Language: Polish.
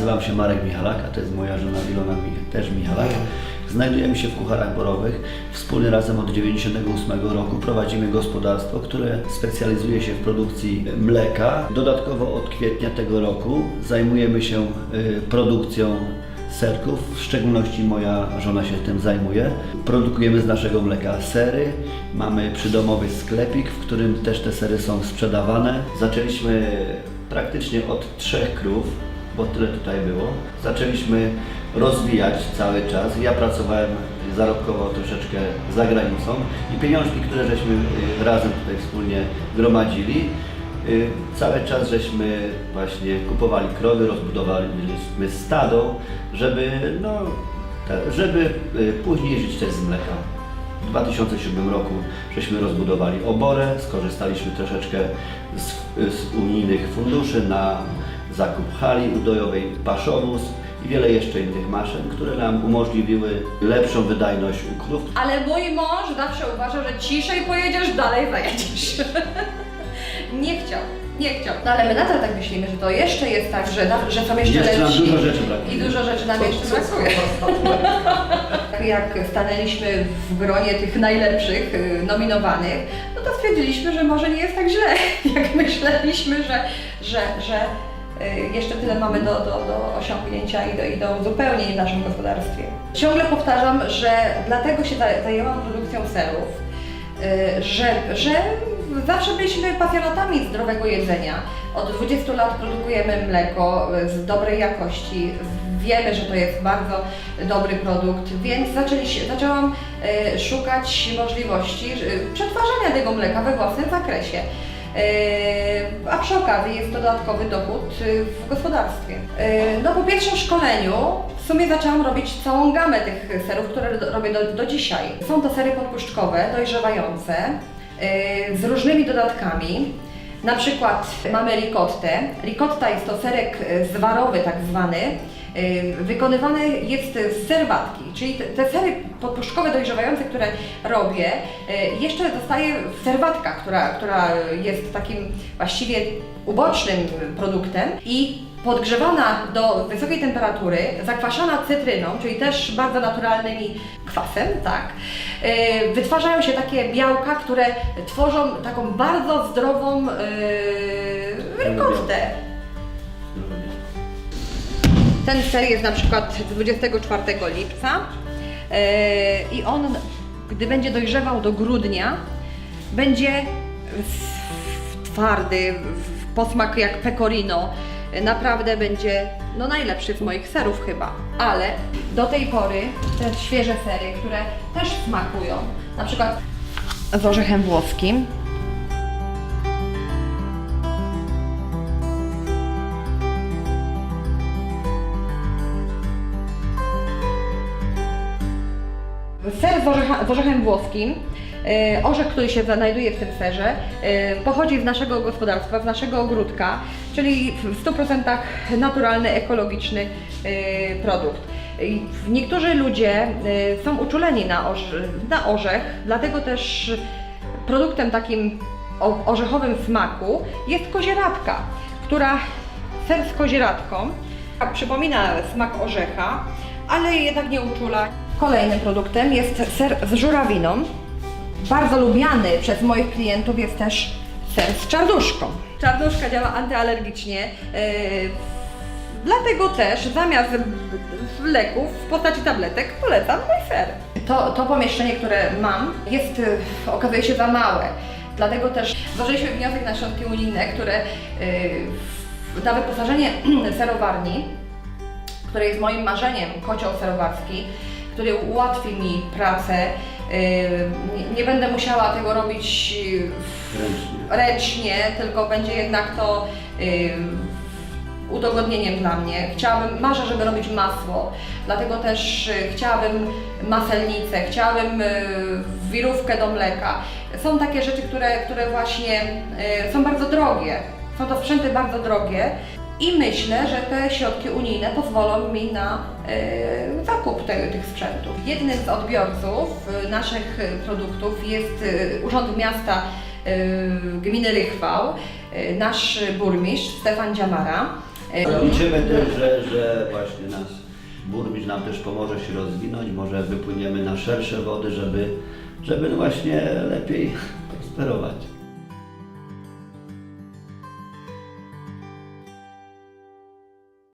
nazywam się Marek Michalak, a to jest moja żona Ilona Mi- też Michalak. Znajdujemy się w Kucharach Borowych. Wspólnie razem od 1998 roku prowadzimy gospodarstwo, które specjalizuje się w produkcji mleka. Dodatkowo od kwietnia tego roku zajmujemy się y, produkcją serków, w szczególności moja żona się tym zajmuje. Produkujemy z naszego mleka sery, mamy przydomowy sklepik, w którym też te sery są sprzedawane. Zaczęliśmy praktycznie od trzech krów, bo tyle tutaj było. Zaczęliśmy rozwijać cały czas. Ja pracowałem zarobkowo troszeczkę za granicą i pieniążki, które żeśmy y, razem tutaj wspólnie gromadzili, Y, Cały czas żeśmy właśnie kupowali krowy, rozbudowaliśmy stado, żeby, no, żeby y, później żyć też z mleka. W 2007 roku żeśmy rozbudowali oborę, skorzystaliśmy troszeczkę z, z unijnych funduszy na zakup hali udojowej, paszowóz i wiele jeszcze innych maszyn, które nam umożliwiły lepszą wydajność u krów, Ale mój mąż zawsze uważał, że ciszej pojedziesz, dalej zajedziesz. nie chciał, nie chciał. No ale my nadal tak myślimy, że to jeszcze jest tak, że, na- że są jeszcze, Jeszcze nam lepsi. dużo rzeczy brakuje. I dużo rzeczy nam jeszcze brakuje. Jak stanęliśmy w gronie tych najlepszych y, nominowanych, no to stwierdziliśmy, że może nie jest tak źle, jak myśleliśmy, że, że, że y, jeszcze tyle mamy do, do, do osiągnięcia i do, i do uzupełnień w naszym gospodarstwie. Ciągle powtarzam, że dlatego się za- zajęłam produkcją serów, y, że, że zawsze byliśmy pasjonatami zdrowego jedzenia. Od 20 lat produkujemy mleko y, z dobrej jakości. Wiemy, że to jest bardzo dobry produkt, więc zaczęliśmy, zaczęłam y, szukać możliwości y, przetwarzania tego mleka we własnym zakresie. Y, A przy okazji jest to dodatkowy dochód y, w gospodarstwie. Y, No po pierwszym szkoleniu w sumie zaczęłam robić całą gamę tych serów, które robię do, do dzisiaj. Są to sery podpuszczkowe, dojrzewające, z różnymi dodatkami. Na przykład mamy ricottę. Ricotta jest to serek zwarowy tak zwany. Wykonywany jest z serwatki, czyli te, sery podpuszczkowe dojrzewające, które robię, y, jeszcze zostaje w serwatka, która, która jest takim właściwie ubocznym produktem i podgrzewana do wysokiej temperatury, zakwaszana cytryną, czyli też bardzo naturalnymi kwasem, tak, y, wytwarzają się takie białka, które tworzą taką bardzo zdrową yy. Ten ser jest na przykład z 24 lipca yy, i on, gdy będzie dojrzewał do grudnia, będzie twardy, w posmak jak pecorino. Naprawdę będzie no najlepszy z moich serów chyba. Ale do tej pory te świeże sery, które też smakują, na przykład z orzechem włoskim, Orzecha, z orzechem włoskim, e, orzech, który się znajduje w tym serze, e, pochodzi z naszego gospodarstwa, z naszego ogródka, czyli w 100% naturalny, ekologiczny e, produkt. Niektórzy ludzie są uczuleni na, na orzech, dlatego też produktem takim o orzechowym smaku jest kozieradka, która ser z kozieradką przypomina smak orzecha, ale jednak nie uczula. Kolejnym produktem jest ser z żurawiną. Bardzo lubiany przez moich klientów jest też ser z czarnuszką. Czarnuszka działa antyalergicznie. Yy, Dlatego też zamiast leków w postaci tabletek polecam mój ser. To, to pomieszczenie, które mam, jest y, okazuje się za małe. Dlatego też złożyliśmy wniosek na środki unijne, które y, w- na wyposażenie serowarni, które jest moim marzeniem, kocioł serowarski, który ułatwi mi pracę. Nie, nie będę musiała tego robić y, w- ręcznie. ręcznie, tylko będzie jednak to udogodnieniem dla mnie. Chciałabym, marzę, żeby robić masło, dlatego też y, chciałabym maselnicę, chciałabym y, wirówkę do mleka. Są takie rzeczy, które, które właśnie y, są bardzo drogie. Są to sprzęty bardzo drogie i myślę, że te środki unijne pozwolą mi na y, zakup tych sprzętów. Jednym z odbiorców y, naszych produktów jest y, Urząd Miasta Gminy Rychwał, nasz burmistrz Stefan Dziamara. E, Liczymy też, że, że właśnie nasz burmistrz nam też pomoże się rozwinąć, może wypłyniemy na szersze wody, żeby, żeby właśnie lepiej prosperować.